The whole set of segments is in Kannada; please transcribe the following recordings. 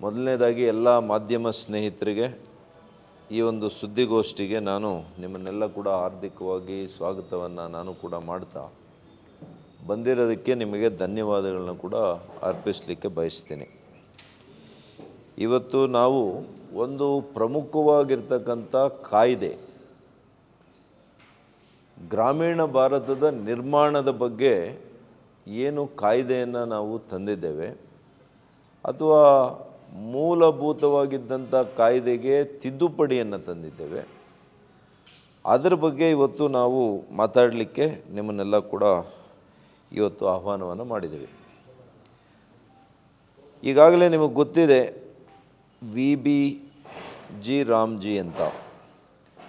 ಮೊದಲನೇದಾಗಿ ಎಲ್ಲ ಮಾಧ್ಯಮ ಸ್ನೇಹಿತರಿಗೆ ಈ ಒಂದು ಸುದ್ದಿಗೋಷ್ಠಿಗೆ ನಾನು ನಿಮ್ಮನ್ನೆಲ್ಲ ಕೂಡ ಹಾರ್ದಿಕವಾಗಿ ಸ್ವಾಗತವನ್ನು ನಾನು ಕೂಡ ಮಾಡ್ತಾ ಬಂದಿರೋದಕ್ಕೆ ನಿಮಗೆ ಧನ್ಯವಾದಗಳನ್ನ ಕೂಡ ಅರ್ಪಿಸಲಿಕ್ಕೆ ಬಯಸ್ತೀನಿ. ಇವತ್ತು ನಾವು ಒಂದು ಪ್ರಮುಖವಾಗಿರ್ತಕ್ಕಂಥ ಕಾಯ್ದೆ ಗ್ರಾಮೀಣ ಭಾರತದ ನಿರ್ಮಾಣದ ಬಗ್ಗೆ ಏನು ಕಾಯ್ದೆಯನ್ನು ನಾವು ತಂದಿದ್ದೇವೆ ಅಥವಾ ಮೂಲಭೂತವಾಗಿದ್ದಂಥ ಕಾಯ್ದೆಗೆ ತಿದ್ದುಪಡಿಯನ್ನು ತಂದಿದ್ದೇವೆ. ಅದರ ಬಗ್ಗೆ ಇವತ್ತು ನಾವು ಮಾತಾಡಲಿಕ್ಕೆ ನಿಮ್ಮನ್ನೆಲ್ಲ ಕೂಡ ಇವತ್ತು ಆಹ್ವಾನವನ್ನು ಮಾಡಿದ್ದೇವೆ. ಈಗಾಗಲೇ ನಿಮಗೆ ಗೊತ್ತಿದೆ ವಿ ಬಿ ಜಿ ರಾಮ್ಜಿ ಅಂತ.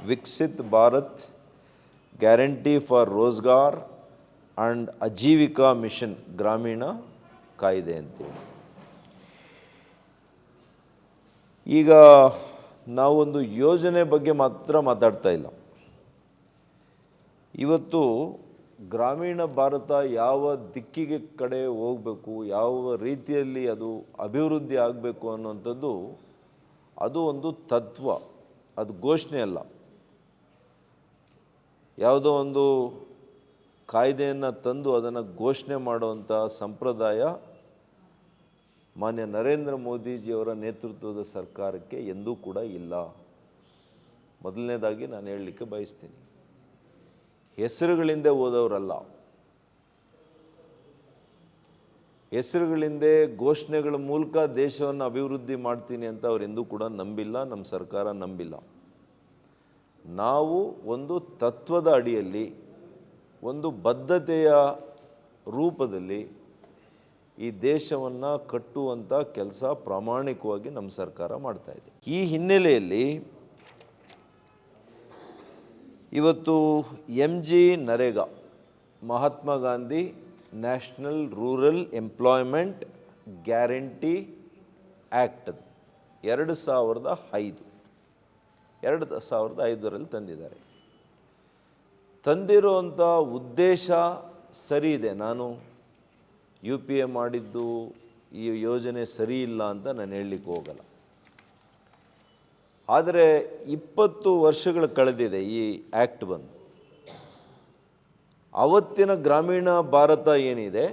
Viksit Bharat guarantee for Rozgar and Ajeevika mission Gramin ಕಾಯ್ದೆ ಅಂತೇಳಿ. ಈಗ ನಾವೊಂದು ಯೋಜನೆ ಬಗ್ಗೆ ಮಾತ್ರ ಮಾತಾಡ್ತಾ ಇಲ್ಲ. ಇವತ್ತು ಗ್ರಾಮೀಣ ಭಾರತ ಯಾವ ದಿಕ್ಕಿಗೆ ಕಡೆ ಹೋಗಬೇಕು, ಯಾವ ರೀತಿಯಲ್ಲಿ ಅದು ಅಭಿವೃದ್ಧಿ ಆಗಬೇಕು ಅನ್ನುವಂಥದ್ದು ಅದು ಒಂದು ತತ್ವ, ಅದು ಘೋಷಣೆ ಅಲ್ಲ. ಯಾವುದೋ ಒಂದು ಕಾಯ್ದೆಯನ್ನು ತಂದು ಅದನ್ನು ಘೋಷಣೆ ಮಾಡುವಂಥ ಸಂಪ್ರದಾಯ ಮಾನ್ಯ ನರೇಂದ್ರ ಮೋದಿಜಿಯವರ ನೇತೃತ್ವದ ಸರ್ಕಾರಕ್ಕೆ ಎಂದೂ ಕೂಡ ಇಲ್ಲ. ಮೊದಲನೇದಾಗಿ ನಾನು ಹೇಳಲಿಕ್ಕೆ ಬಯಸ್ತೀನಿ. ಹೆಸರುಗಳಿಂದ ಓದವರಲ್ಲ ಹೆಸರುಗಳಿಂದ ಘೋಷಣೆಗಳ ಮೂಲಕ ದೇಶವನ್ನು ಅಭಿವೃದ್ಧಿ ಮಾಡ್ತೀನಿ ಅಂತ ಅವರೆಂದೂ ಕೂಡ ನಂಬಿಲ್ಲ, ನಮ್ಮ ಸರ್ಕಾರ ನಂಬಿಲ್ಲ. ನಾವು ಒಂದು ತತ್ವದ ಅಡಿಯಲ್ಲಿ, ಒಂದು ಬದ್ಧತೆಯ ರೂಪದಲ್ಲಿ ಈ ದೇಶವನ್ನು ಕಟ್ಟುವಂಥ ಕೆಲಸ ಪ್ರಾಮಾಣಿಕವಾಗಿ ನಮ್ಮ ಸರ್ಕಾರ ಮಾಡ್ತಾ ಇದೆ. ಈ ಹಿನ್ನೆಲೆಯಲ್ಲಿ ಇವತ್ತು M G NREGA, Mahatma Gandhi national rural employment guarantee act ಎರಡು ಸಾವಿರದ ಐದು, ಎರಡು ಸಾವಿರದ ಐದರಲ್ಲಿ ತಂದಿದ್ದಾರೆ. ತಂದಿರುವಂಥ ಉದ್ದೇಶ ಸರಿ ಇದೆ ನಾನು? ಯು ಪಿ ಎ ಮಾಡಿದ್ದು ಈ ಯೋಜನೆ ಸರಿ ಇಲ್ಲ ಅಂತ ನಾನು ಹೇಳಲಿಕ್ಕೆ ಹೋಗಲ್ಲ. ಆದರೆ ಇಪ್ಪತ್ತು ವರ್ಷಗಳು ಕಳೆದಿದೆ ಈ ಆ್ಯಕ್ಟ್ ಬಂದು. ಅವತ್ತಿನ ಗ್ರಾಮೀಣ ಭಾರತ ಏನಿದೆ,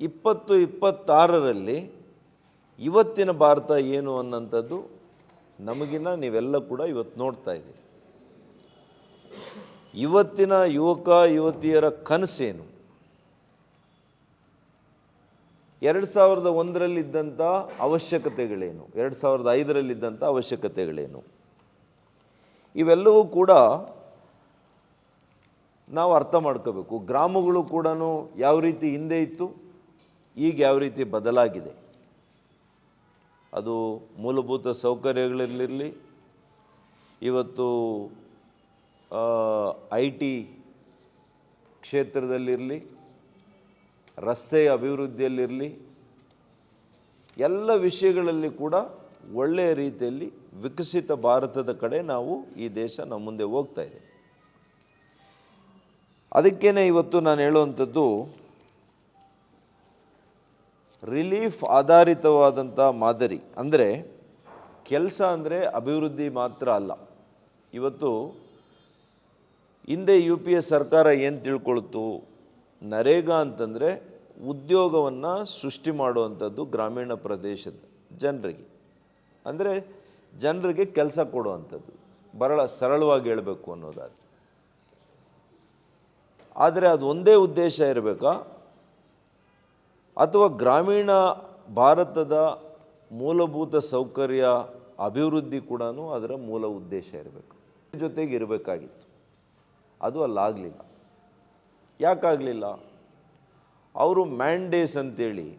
ಇಪ್ಪತ್ತು ಇಪ್ಪತ್ತಾರರಲ್ಲಿ ಇವತ್ತಿನ ಭಾರತ ಏನು ಅನ್ನೋಂಥದ್ದು ನಮಗಿನ್ನ ನೀವೆಲ್ಲ ಕೂಡ ಇವತ್ತು ನೋಡ್ತಾ ಇದ್ದೀರಿ. ಇವತ್ತಿನ ಯುವಕ, ಯುವತಿಯರ ಕನಸೇನು? ಎರಡು ಸಾವಿರದ ಒಂದರಲ್ಲಿದ್ದಂಥ ಅವಶ್ಯಕತೆಗಳೇನು? ಎರಡು ಸಾವಿರದ ಐದರಲ್ಲಿದ್ದಂಥ ಅವಶ್ಯಕತೆಗಳೇನು? ಇವೆಲ್ಲವೂ ಕೂಡ ನಾವು ಅರ್ಥ ಮಾಡ್ಕೋಬೇಕು. ಗ್ರಾಮಗಳು ಕೂಡ ಯಾವ ರೀತಿ ಹಿಂದೆ ಇತ್ತು, ಈಗ ಯಾವ ರೀತಿ ಬದಲಾಗಿದೆ. ಅದು ಮೂಲಭೂತ ಸೌಕರ್ಯಗಳಲ್ಲಿರಲಿ, ಇವತ್ತು ಐ ಟಿ ಕ್ಷೇತ್ರದಲ್ಲಿರಲಿ ರಸ್ತೆಯ ಅಭಿವೃದ್ಧಿಯಲ್ಲಿರಲಿ, ಎಲ್ಲ ವಿಷಯಗಳಲ್ಲಿ ಕೂಡ ಒಳ್ಳೆಯ ರೀತಿಯಲ್ಲಿ ವಿಕಸಿತ ಭಾರತದ ಕಡೆ ನಾವು ಈ ದೇಶ ನಮ್ಮ ಮುಂದೆ ಹೋಗ್ತಾ ಇದೆ. ಅದಕ್ಕೇನೆ ಇವತ್ತು ನಾನು ಹೇಳುವಂಥದ್ದು, ರಿಲೀಫ್ ಆಧಾರಿತವಾದಂಥ ಮಾದರಿ. ಅಂದರೆ ಕೆಲಸ ಅಂದರೆ ಅಭಿವೃದ್ಧಿ ಮಾತ್ರ ಅಲ್ಲ. ಇವತ್ತು ಹಿಂದೆ ಯು ಪಿ ಎ ಸರ್ಕಾರ ಏನು ತಿಳ್ಕೊಳ್ತು ನರೇಗಾ ಅಂತಂದರೆ ಉದ್ಯೋಗವನ್ನು ಸೃಷ್ಟಿ ಮಾಡುವಂಥದ್ದು ಗ್ರಾಮೀಣ ಪ್ರದೇಶದ ಜನರಿಗೆ. ಅಂದರೆ ಜನರಿಗೆ ಕೆಲಸ ಕೊಡುವಂಥದ್ದು. ಬರಳ ಸರಳವಾಗಿ ಹೇಳಬೇಕು ಅನ್ನೋದಾದ್ರೆ. ಆದರೆ ಅದು ಒಂದೇ ಉದ್ದೇಶ ಇರಬೇಕಾ? ಅಥವಾ ಗ್ರಾಮೀಣ ಭಾರತದ ಮೂಲಭೂತ ಸೌಕರ್ಯ ಅಭಿವೃದ್ಧಿ ಕೂಡ ಅದರ ಮೂಲ ಉದ್ದೇಶ ಇರಬೇಕು. ಜೊತೆಗೆ ಇರಬೇಕಾಗಿತ್ತು. ಅದು ಅಲ್ಲಾಗಲಿಲ್ಲ. ಯಾಕಾಗಲಿಲ್ಲ? ಅವರು ಮ್ಯಾಂಡೇಸ್ ಅಂತೇಳಿ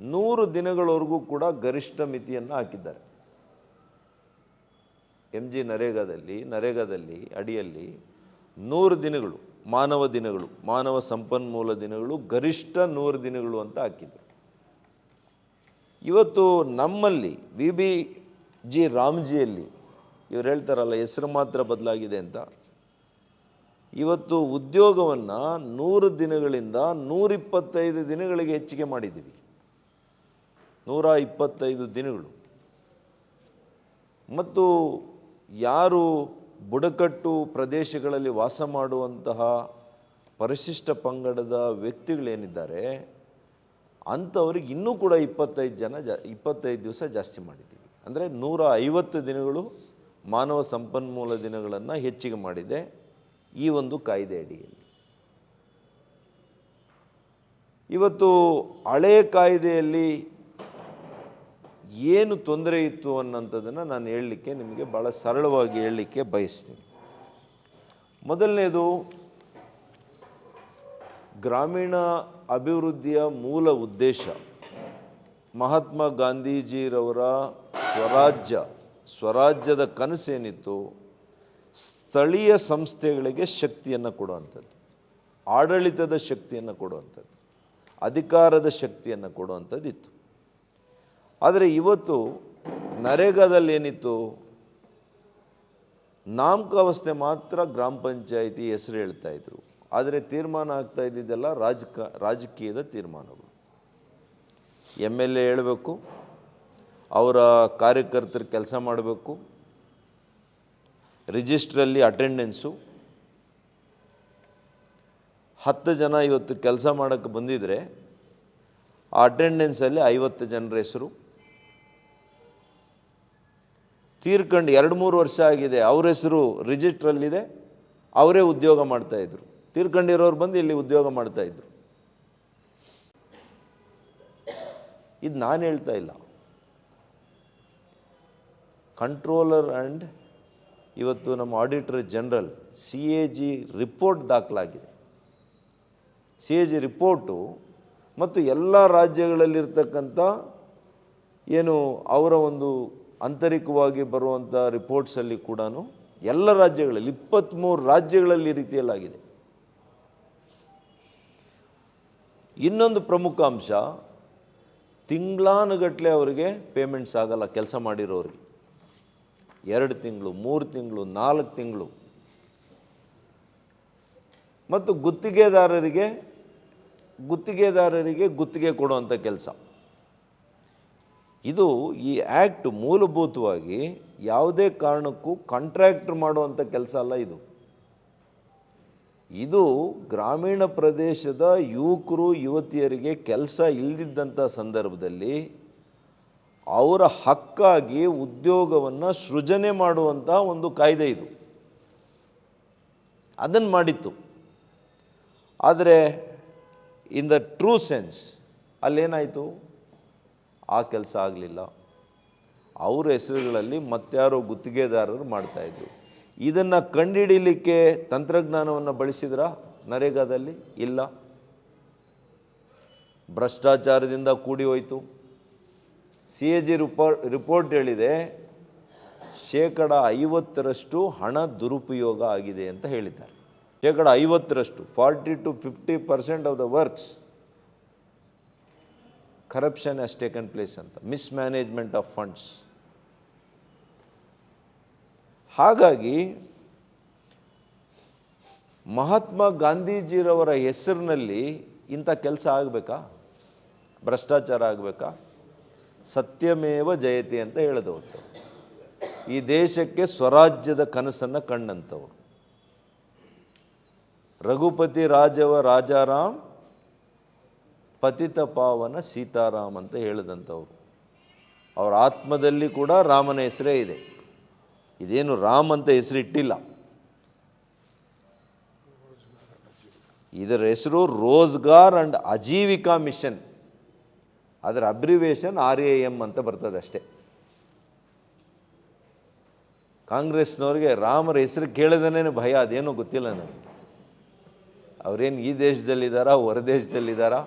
ನೂರು ದಿನಗಳವರೆಗೂ ಕೂಡ ಗರಿಷ್ಠ ಮಿತಿಯನ್ನು ಹಾಕಿದ್ದಾರೆ. ಎಂ ಜಿ ನರೇಗಾದಲ್ಲಿ ನರೇಗಾದಲ್ಲಿ, ಅಡಿಯಲ್ಲಿ ನೂರು ದಿನಗಳು, ಮಾನವ ದಿನಗಳು, ಮಾನವ ಸಂಪನ್ಮೂಲ ದಿನಗಳು ಗರಿಷ್ಠ ನೂರು ದಿನಗಳು ಅಂತ ಹಾಕಿದ್ರು. ಇವತ್ತು ನಮ್ಮಲ್ಲಿ ವಿ ಬಿ ಜಿ ರಾಮ್ಜಿಯಲ್ಲಿ ಇವ್ರು ಹೇಳ್ತಾರಲ್ಲ, ಹೆಸರು ಮಾತ್ರ ಬದಲಾಗಿದೆ ಅಂತ. ಇವತ್ತು ಉದ್ಯೋಗವನ್ನು ನೂರು ದಿನಗಳಿಂದ ನೂರಿಪ್ಪತ್ತೈದು ದಿನಗಳಿಗೆ ಹೆಚ್ಚಿಗೆ ಮಾಡಿದ್ದೀವಿ. ನೂರ ಇಪ್ಪತ್ತೈದು ದಿನಗಳು. ಮತ್ತು ಯಾರು ಬುಡಕಟ್ಟು ಪ್ರದೇಶಗಳಲ್ಲಿ ವಾಸ ಮಾಡುವಂತಹ ಪರಿಶಿಷ್ಟ ಪಂಗಡದ ವ್ಯಕ್ತಿಗಳೇನಿದ್ದಾರೆ, ಅಂಥವ್ರಿಗೆ ಇನ್ನೂ ಕೂಡ ಇಪ್ಪತ್ತೈದು ಜನ ಜಾ, ಇಪ್ಪತ್ತೈದು ದಿವಸ ಜಾಸ್ತಿ ಮಾಡಿದ್ದೀವಿ. ಅಂದರೆ ನೂರ ಐವತ್ತು ದಿನಗಳು ಮಾನವ ಸಂಪನ್ಮೂಲ ದಿನಗಳನ್ನು ಹೆಚ್ಚಿಗೆ ಮಾಡಿದೆ. ಈ ಒಂದು ಕಾಯ್ದೆ ಅಡಿಯಲ್ಲಿ. ಇವತ್ತು ಹಳೆ ಕಾಯ್ದೆಯಲ್ಲಿ ಏನು ತೊಂದರೆ ಇತ್ತು ಅನ್ನೋಂಥದ್ದನ್ನು ನಾನು ಹೇಳಲಿಕ್ಕೆ ನಿಮಗೆ ಭಾಳ ಸರಳವಾಗಿ ಹೇಳಲಿಕ್ಕೆ ಬಯಸ್ತೀನಿ. ಮೊದಲನೇದು, ಗ್ರಾಮೀಣ ಅಭಿವೃದ್ಧಿಯ ಮೂಲ ಉದ್ದೇಶ ಮಹಾತ್ಮ ಗಾಂಧೀಜಿರವರ ಸ್ವರಾಜ್ಯ, ಸ್ವರಾಜ್ಯದ ಕನಸೇನಿತ್ತು ಸ್ಥಳೀಯ ಸಂಸ್ಥೆಗಳಿಗೆ ಶಕ್ತಿಯನ್ನು ಕೊಡುವಂಥದ್ದು. ಆಡಳಿತದ ಶಕ್ತಿಯನ್ನು ಕೊಡುವಂಥದ್ದು. ಅಧಿಕಾರದ ಶಕ್ತಿಯನ್ನು ಕೊಡುವಂಥದ್ದು ಇತ್ತು ಆದರೆ ಇವತ್ತು ನರೇಗಾದಲ್ಲಿ ಏನಿತ್ತು? ನಾಮಕಾವಸ್ಥೆ ಮಾತ್ರ ಗ್ರಾಮ ಪಂಚಾಯಿತಿ ಹೆಸರು ಹೇಳ್ತಾ ಇದ್ರು. ಆದರೆ ತೀರ್ಮಾನ ಆಗ್ತಾ ಇದ್ದಿದ್ದೆಲ್ಲ ರಾಜಕ, ರಾಜಕೀಯದ ತೀರ್ಮಾನಗಳು. ಎಂ ಎಲ್ ಎ ಹೇಳಬೇಕು, ಅವರ ಕಾರ್ಯಕರ್ತರು ಕೆಲಸ ಮಾಡಬೇಕು ರಿಜಿಸ್ಟ್ರಲ್ಲಿ ಅಟೆಂಡೆನ್ಸು ಹತ್ತು ಜನ ಇವತ್ತು ಕೆಲಸ ಮಾಡೋಕ್ಕೆ ಬಂದಿದ್ದರೆ ಆ ಅಟೆಂಡೆನ್ಸಲ್ಲಿ ಐವತ್ತು ಜನರ ಹೆಸರು. ತೀರ್ಕೊಂಡು ಎರಡು ಮೂರು ವರ್ಷ ಆಗಿದೆ, ಅವ್ರ ಹೆಸರು ರಿಜಿಸ್ಟ್ರಲ್ಲಿದೆ, ಅವರೇ ಉದ್ಯೋಗ ಮಾಡ್ತಾಯಿದ್ರು ತೀರ್ಕೊಂಡಿರೋರು ಬಂದು ಇಲ್ಲಿ ಉದ್ಯೋಗ ಮಾಡ್ತಾಯಿದ್ರು ಇದು ನಾನು ಹೇಳ್ತಾ ಇಲ್ಲ. ಕಂಟ್ರೋಲರ್ ಆ್ಯಂಡ್ ಇವತ್ತು ನಮ್ಮ auditor general C A G report ದಾಖಲಾಗಿದೆ. ಸಿ ಎ ಜಿ ರಿಪೋರ್ಟು ಮತ್ತು ಎಲ್ಲ ರಾಜ್ಯಗಳಲ್ಲಿರ್ತಕ್ಕಂಥ ಏನು ಅವರ ಒಂದು ಆಂತರಿಕವಾಗಿ ಬರುವಂಥ ರಿಪೋರ್ಟ್ಸಲ್ಲಿ ಕೂಡ ಎಲ್ಲ ರಾಜ್ಯಗಳಲ್ಲಿ ಇಪ್ಪತ್ತ್ಮೂರು ರಾಜ್ಯಗಳಲ್ಲಿ ಈ ರೀತಿಯಲ್ಲಾಗಿದೆ. ಇನ್ನೊಂದು ಪ್ರಮುಖ ಅಂಶ ತಿಂಗಳಾನುಗಟ್ಟಲೆ ಅವರಿಗೆ ಪೇಮೆಂಟ್ಸ್ ಆಗಲ್ಲ, ಕೆಲಸ ಮಾಡಿರೋರಿಗೆ. ಎರಡು ತಿಂಗಳು, ಮೂರು ತಿಂಗಳು, ನಾಲ್ಕು ತಿಂಗಳು. ಮತ್ತು ಗುತ್ತಿಗೆದಾರರಿಗೆ ಗುತ್ತಿಗೆದಾರರಿಗೆ ಗುತ್ತಿಗೆ ಕೊಡುವಂಥ ಕೆಲಸ. ಇದು ಈ ಆ್ಯಕ್ಟ್ ಮೂಲಭೂತವಾಗಿ ಯಾವುದೇ ಕಾರಣಕ್ಕೂ ಕಾಂಟ್ರಾಕ್ಟರ್ ಮಾಡುವಂಥ ಕೆಲಸ ಅಲ್ಲ ಇದು. ಇದು ಗ್ರಾಮೀಣ ಪ್ರದೇಶದ ಯುವಕರು, ಯುವತಿಯರಿಗೆ ಕೆಲಸ ಇಲ್ಲದಿದ್ದಂಥ ಸಂದರ್ಭದಲ್ಲಿ ಅವರ ಹಕ್ಕಾಗಿ ಉದ್ಯೋಗವನ್ನು ಸೃಜನೆ ಮಾಡುವಂಥ ಒಂದು ಕಾಯ್ದೆ ಇದು. ಅದನ್ನು ಮಾಡಿತ್ತು. ಆದರೆ ಇನ್ ದ ಟ್ರೂ ಸೆನ್ಸ್ ಅಲ್ಲೇನಾಯಿತು? ಆ ಕೆಲಸ ಆಗಲಿಲ್ಲ. ಅವ್ರ ಹೆಸರುಗಳಲ್ಲಿ ಮತ್ತಾರೋ ಗುತ್ತಿಗೆದಾರರು ಮಾಡ್ತಾಯಿದ್ರು ಇದನ್ನು ಕಂಡುಹಿಡೀಲಿಕ್ಕೆ ತಂತ್ರಜ್ಞಾನವನ್ನು ಬಳಸಿದ್ರ ನರೇಗಾದಲ್ಲಿ? ಇಲ್ಲ. ಭ್ರಷ್ಟಾಚಾರದಿಂದ ಕೂಡಿ ಹೋಯಿತು. ಸಿ ಎ ಜಿ ರಿಪೋರ್ಟ್ ಹೇಳಿದೆ, ಶೇಕಡ ಐವತ್ತರಷ್ಟು ಹಣ ದುರುಪಯೋಗ ಆಗಿದೆ ಅಂತ ಹೇಳಿದ್ದಾರೆ. ಶೇಕಡ ಐವತ್ತರಷ್ಟು, forty to fifty percent of the works corruption has taken place ಅಂತ, ಮಿಸ್ಮ್ಯಾನೇಜ್ಮೆಂಟ್ ಆಫ್ ಫಂಡ್ಸ್. ಹಾಗಾಗಿ ಮಹಾತ್ಮ ಗಾಂಧೀಜಿರವರ ಹೆಸರಿನಲ್ಲಿ ಇಂಥ ಕೆಲಸ ಆಗಬೇಕಾ? ಭ್ರಷ್ಟಾಚಾರ ಆಗಬೇಕಾ? ಸತ್ಯಮೇವ ಜಯತಿ ಅಂತ ಹೇಳಿದವರು ಈ ದೇಶಕ್ಕೆ ಸ್ವರಾಜ್ಯದ ಕನಸನ್ನು ಕಂಡಂಥವ್ರು ರಘುಪತಿ ರಾಜವ ರಾಜಾರಾಮ್, ಪತಿತ ಪಾವನ ಸೀತಾರಾಮ್ ಅಂತ ಹೇಳಿದಂಥವ್ರು ಅವರ ಆತ್ಮದಲ್ಲಿ ಕೂಡ ರಾಮನ ಹೆಸರೇ ಇದೆ. ಇದೇನು ರಾಮ್ ಅಂತ ಹೆಸರಿಟ್ಟಿಲ್ಲ. ಇದರ ಹೆಸರು ರೋಜ್ಗಾರ್ ಅಂಡ್ ಅಜೀವಿಕಾ ಮಿಷನ್. ಅದರ ಅಬ್ರಿವೇಷನ್ ಆರ್ ಎ ಎಂ ಅಂತ ಬರ್ತದೆ ಅಷ್ಟೇ. ಕಾಂಗ್ರೆಸ್ನವ್ರಿಗೆ ರಾಮರ ಹೆಸರು ಕೇಳಿದನೇ ಭಯ, ಅದೇನೋ ಗೊತ್ತಿಲ್ಲ ನನಗೆ. ಅವರೇನು ಈ ದೇಶದಲ್ಲಿದ್ದಾರಾ ಹೊರ ದೇಶದಲ್ಲಿದ್ದಾರಾ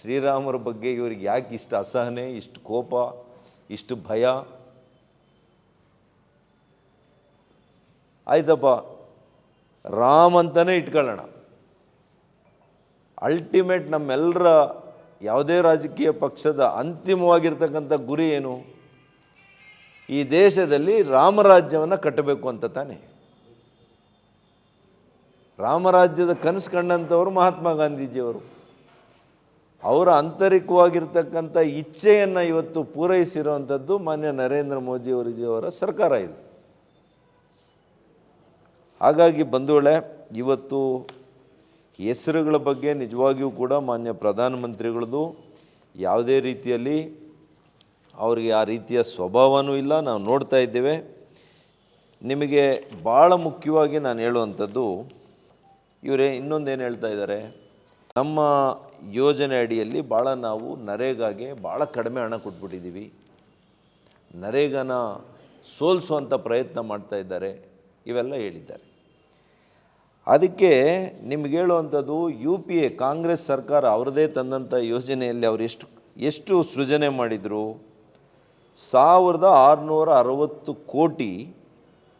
ಶ್ರೀರಾಮರ ಬಗ್ಗೆ ಇವ್ರಿಗೆ ಯಾಕೆ ಇಷ್ಟು ಅಸಹನೆ, ಇಷ್ಟು ಕೋಪ, ಇಷ್ಟು ಭಯ? ಆಯ್ತಪ್ಪ, ರಾಮ್ ಅಂತಲೇ ಇಟ್ಕೊಳ್ಳೋಣ. ಅಲ್ಟಿಮೇಟ್ ನಮ್ಮೆಲ್ಲರ ಯಾವುದೇ ರಾಜಕೀಯ ಪಕ್ಷದ ಅಂತಿಮವಾಗಿರ್ತಕ್ಕಂಥ ಗುರಿ ಏನು? ಈ ದೇಶದಲ್ಲಿ ರಾಮರಾಜ್ಯವನ್ನು ಕಟ್ಟಬೇಕು ಅಂತ ತಾನೆ. ರಾಮರಾಜ್ಯದ ಕನಸು ಕಂಡಂಥವರು ಮಹಾತ್ಮ ಗಾಂಧೀಜಿಯವರು. ಅವರ ಆಂತರಿಕವಾಗಿರ್ತಕ್ಕಂಥ ಇಚ್ಛೆಯನ್ನು ಇವತ್ತು ಪೂರೈಸಿರುವಂಥದ್ದು ಮಾನ್ಯ ನರೇಂದ್ರ ಮೋದಿಯವರಿಜಿಯವರ ಸರ್ಕಾರ ಇದು. ಹಾಗಾಗಿ ಬಂಧುಗಳೇ, ಇವತ್ತು ಹೆಸರುಗಳ ಬಗ್ಗೆ ನಿಜವಾಗಿಯೂ ಕೂಡ ಮಾನ್ಯ ಪ್ರಧಾನಮಂತ್ರಿಗಳದು ಯಾವುದೇ ರೀತಿಯಲ್ಲಿ ಅವರಿಗೆ ಆ ರೀತಿಯ ಸ್ವಭಾವನೂ ಇಲ್ಲ. ನಾವು ನೋಡ್ತಾ ಇದ್ದೇವೆ. ನಿಮಗೆ ಭಾಳ ಮುಖ್ಯವಾಗಿ ನಾನು ಹೇಳುವಂಥದ್ದು, ಇವರೇ ಇನ್ನೊಂದೇನು ಹೇಳ್ತಾ ಇದ್ದಾರೆ? ನಮ್ಮ ಯೋಜನೆ ಅಡಿಯಲ್ಲಿ ಭಾಳ ನಾವು ನರೇಗಾಗೆ ಭಾಳ ಕಡಿಮೆ ಹಣ ಕೊಟ್ಬಿಟ್ಟಿದ್ದೀವಿ. ನರೇಗಾನ ಸೋಲಿಸುವಂಥ ಪ್ರಯತ್ನ ಮಾಡ್ತಾ ಇದ್ದಾರೆ. ಇವೆಲ್ಲ ಹೇಳಿದ್ದಾರೆ. ಅದಕ್ಕೆ ನಿಮ್ಗೆ ಹೇಳುವಂಥದ್ದು ಯು ಪಿ ಎ, ಕಾಂಗ್ರೆಸ್ ಸರ್ಕಾರ ಅವರದೇ ತಂದಂಥ ಯೋಜನೆಯಲ್ಲಿ ಅವರು ಎಷ್ಟು ಎಷ್ಟು ಸೃಜನೆ ಮಾಡಿದರು? ಸಾವಿರದ ಆರುನೂರ ಅರವತ್ತು ಕೋಟಿ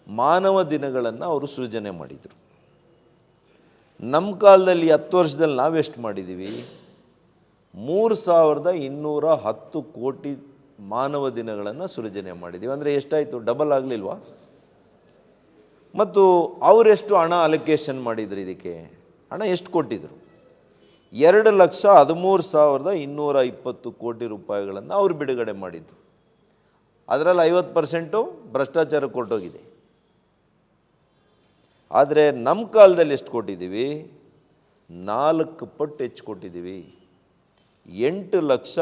ಮಾನವ ದಿನಗಳನ್ನು ಅವರು ಸೃಜನೆ ಮಾಡಿದರು. ನಮ್ಮ ಕಾಲದಲ್ಲಿ ಹತ್ತು ವರ್ಷದಲ್ಲಿ ನಾವೆಷ್ಟು ಮಾಡಿದ್ದೀವಿ ಮೂರು ಸಾವಿರದ ಇನ್ನೂರ ಹತ್ತು ಕೋಟಿ ಮಾನವ ದಿನಗಳನ್ನು ಸೃಜನೆ ಮಾಡಿದ್ದೀವಿ ಅಂದರೆ ಎಷ್ಟಾಯಿತು? ಡಬಲ್ ಆಗಲಿಲ್ವಾ? ಮತ್ತು ಅವರೆಷ್ಟು ಹಣ ಅಲೊಕೇಶನ್ ಮಾಡಿದ್ರು ಇದಕ್ಕೆ? ಹಣ ಎಷ್ಟು ಕೊಟ್ಟಿದ್ರು? ಎರಡು ಲಕ್ಷ ಹದಿಮೂರು ಸಾವಿರದ ಇನ್ನೂರ ಇಪ್ಪತ್ತು ಕೋಟಿ ರೂಪಾಯಿಗಳನ್ನು ಅವರು ಬಿಡುಗಡೆ ಮಾಡಿದ್ರು. ಅದರಲ್ಲಿ ಐವತ್ತು ಪರ್ಸೆಂಟು ಭ್ರಷ್ಟಾಚಾರ ಕೊಟ್ಟೋಗಿದೆ. ಆದರೆ ನಮ್ಮ ಕಾಲದಲ್ಲಿ ಎಷ್ಟು ಕೊಟ್ಟಿದ್ದೀವಿ? ನಾಲ್ಕು ಪಟ್ಟು ಹೆಚ್ಚು ಕೊಟ್ಟಿದ್ದೀವಿ. ಎಂಟು ಲಕ್ಷ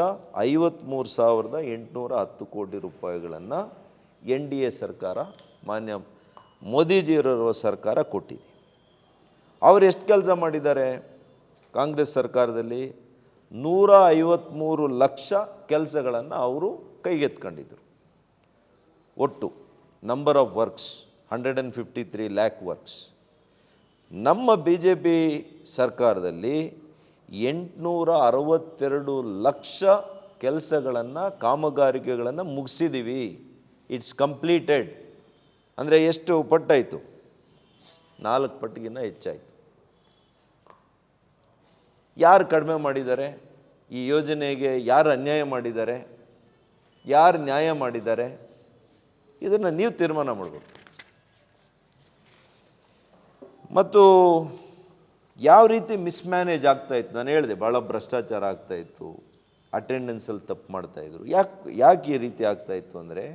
ಐವತ್ತ್ಮೂರು ಸಾವಿರದ ಎಂಟುನೂರ ಹತ್ತು ಕೋಟಿ ರೂಪಾಯಿಗಳನ್ನು ಎನ್ ಡಿ ಎ ಸರ್ಕಾರ ಮಾನ್ಯ ಮೋದಿಜಿಯವರ ಸರ್ಕಾರ ಕೊಟ್ಟಿದೆ. ಅವರು ಎಷ್ಟು ಕೆಲಸ ಮಾಡಿದ್ದಾರೆ? ಕಾಂಗ್ರೆಸ್ ಸರ್ಕಾರದಲ್ಲಿ ನೂರ ಐವತ್ತ್ಮೂರು ಲಕ್ಷ ಕೆಲಸಗಳನ್ನು ಅವರು ಕೈಗೆತ್ಕೊಂಡಿದ್ದರು ಒಟ್ಟು number of works hundred and fifty three lakh works ನಮ್ಮ ಬಿ ಜೆ ಪಿ ಸರ್ಕಾರದಲ್ಲಿ ಎಂಟುನೂರ ಅರವತ್ತೆರಡು ಲಕ್ಷ ಕೆಲಸಗಳನ್ನು ಕಾಮಗಾರಿಕೆಗಳನ್ನು ಮುಗಿಸಿದ್ದೀವಿ ಇಟ್ಸ್ ಕಂಪ್ಲೀಟೆಡ್ ಅಂದರೆ ಎಷ್ಟು ಪಟ್ಟಾಯಿತು? ನಾಲ್ಕು ಪಟ್ಟಿಗಿನ್ನ ಹೆಚ್ಚಾಯಿತು. ಯಾರು ಕಡಿಮೆ ಮಾಡಿದ್ದಾರೆ? ಈ ಯೋಜನೆಗೆ ಯಾರು ಅನ್ಯಾಯ ಮಾಡಿದ್ದಾರೆ? ಯಾರು ನ್ಯಾಯ ಮಾಡಿದ್ದಾರೆ? ಇದನ್ನು ನೀವು ತೀರ್ಮಾನ ಮಾಡಬೇಕು. ಮತ್ತು ಯಾವ ರೀತಿ ಮಿಸ್ಮ್ಯಾನೇಜ್ ಆಗ್ತಾಯಿತ್ತು ನಾನು ಹೇಳಿದೆ ಭಾಳ ಭ್ರಷ್ಟಾಚಾರ ಆಗ್ತಾಯಿತ್ತು ಅಟೆಂಡೆನ್ಸಲ್ಲಿ ತಪ್ಪು ಮಾಡ್ತಾಯಿದ್ರು ಯಾಕೆ ಯಾಕೆ ಈ ರೀತಿ ಆಗ್ತಾಯಿತ್ತು ಅಂದರೆ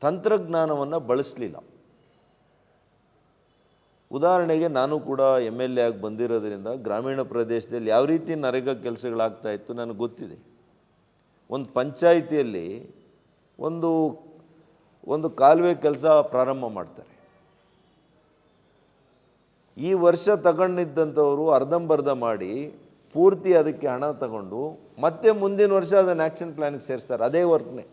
ತಂತ್ರಜ್ಞಾನವನ್ನು ಬಳಸಲಿಲ್ಲ. ಉದಾಹರಣೆಗೆ ನಾನು ಕೂಡ ಎಂ ಎಲ್ ಎ ಆಗಿ ಬಂದಿರೋದ್ರಿಂದ ಗ್ರಾಮೀಣ ಪ್ರದೇಶದಲ್ಲಿ ಯಾವ ರೀತಿ ನರೇಗಾ ಕೆಲಸಗಳಾಗ್ತಾ ಇತ್ತು ನನಗೆ ಗೊತ್ತಿದೆ. ಒಂದು ಪಂಚಾಯಿತಿಯಲ್ಲಿ ಒಂದು ಒಂದು ಕಾಲುವೆ ಕೆಲಸ ಪ್ರಾರಂಭ ಮಾಡ್ತಾರೆ. ಈ ವರ್ಷ ತಗೊಂಡಿದ್ದಂಥವರು ಅರ್ಧಂಬರ್ಧ ಮಾಡಿ ಪೂರ್ತಿ ಅದಕ್ಕೆ ಹಣ ತಗೊಂಡು ಮತ್ತೆ ಮುಂದಿನ ವರ್ಷ ಅದನ್ನು ಆ್ಯಕ್ಷನ್ ಪ್ಲ್ಯಾನಿಗೆ ಸೇರಿಸ್ತಾರೆ. ಅದೇ ವರ್ಕ್ನೇ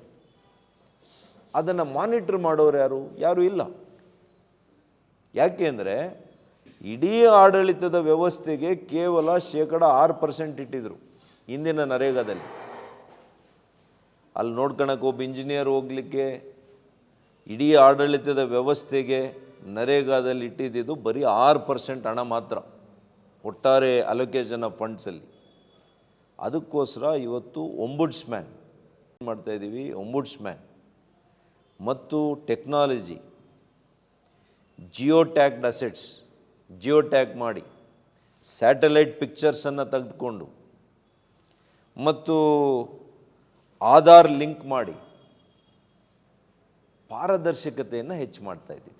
ಅದನ್ನು ಮಾನಿಟ್ರ್ ಮಾಡೋರು ಯಾರು? ಯಾರು ಇಲ್ಲ. ಯಾಕೆ ಅಂದರೆ ಇಡೀ ಆಡಳಿತದ ವ್ಯವಸ್ಥೆಗೆ ಕೇವಲ ಶೇಕಡ ಆರು ಪರ್ಸೆಂಟ್ ಇಟ್ಟಿದ್ರು ಇಂದಿನ ನರೇಗಾದಲ್ಲಿ. ಅಲ್ಲಿ ನೋಡ್ಕೊಳಕ್ಕೆ ಒಬ್ಬ ಇಂಜಿನಿಯರ್ ಹೋಗಲಿಕ್ಕೆ ಇಡೀ ಆಡಳಿತದ ವ್ಯವಸ್ಥೆಗೆ ನರೇಗಾದಲ್ಲಿ ಇಟ್ಟಿದ್ದು ಬರೀ ಆರು ಪರ್ಸೆಂಟ್ ಹಣ ಮಾತ್ರ ಒಟ್ಟಾರೆ ಅಲೊಕೇಶನ್ ಆಫ್ ಫಂಡ್ಸಲ್ಲಿ ಅದಕ್ಕೋಸ್ಕರ ಇವತ್ತು ಒಂಬುಡ್ಸ್ಮ್ಯಾನ್ ಮಾಡ್ತಾ ಒಂಬುಡ್ಸ್ ಒಂಬುಡ್ಸ್ಮ್ಯಾನ್ ಮತ್ತು technology geo tagged assets geo tag ಮಾಡಿ, ಸ್ಯಾಟಲೈಟ್ ಪಿಕ್ಚರ್ಸನ್ನು ತೆಗೆದುಕೊಂಡು ಮತ್ತು ಆಧಾರ್ ಲಿಂಕ್ ಮಾಡಿ ಪಾರದರ್ಶಕತೆಯನ್ನು ಹೆಚ್ಚು ಮಾಡ್ತಾ ಇದ್ದೀವಿ.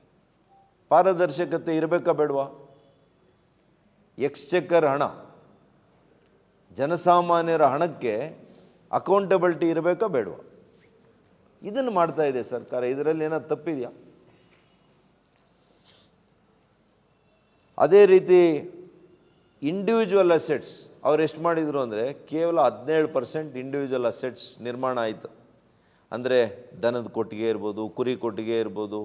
ಪಾರದರ್ಶಕತೆ ಇರಬೇಕಾ ಬೇಡವಾ? ಎಕ್ಸ್ಚೆಕರ್ ಹಣ, ಜನಸಾಮಾನ್ಯರ ಹಣಕ್ಕೆ ಅಕೌಂಟಬಿಲಿಟಿ ಇರಬೇಕಾ ಬೇಡವಾ? ಇದನ್ನು ಮಾಡ್ತಾ ಇದೆ ಸರ್ಕಾರ. ಇದರಲ್ಲಿ ಏನಾದ್ರು ತಪ್ಪಿದೆಯಾ? ಅದೇ ರೀತಿ ಇಂಡಿವಿಜುವಲ್ ಅಸೆಟ್ಸ್ ಅವ್ರು ಎಷ್ಟು ಮಾಡಿದರು ಅಂದರೆ ಕೇವಲ ಹದಿನೇಳು ಪರ್ಸೆಂಟ್ ಇಂಡಿವಿಜುವಲ್ ಅಸೆಟ್ಸ್ ನಿರ್ಮಾಣ ಆಯಿತು. ಅಂದರೆ ದನದ ಕೊಟ್ಟಿಗೆ ಇರ್ಬೋದು, ಕುರಿ ಕೊಟ್ಟಿಗೆ ಇರ್ಬೋದು,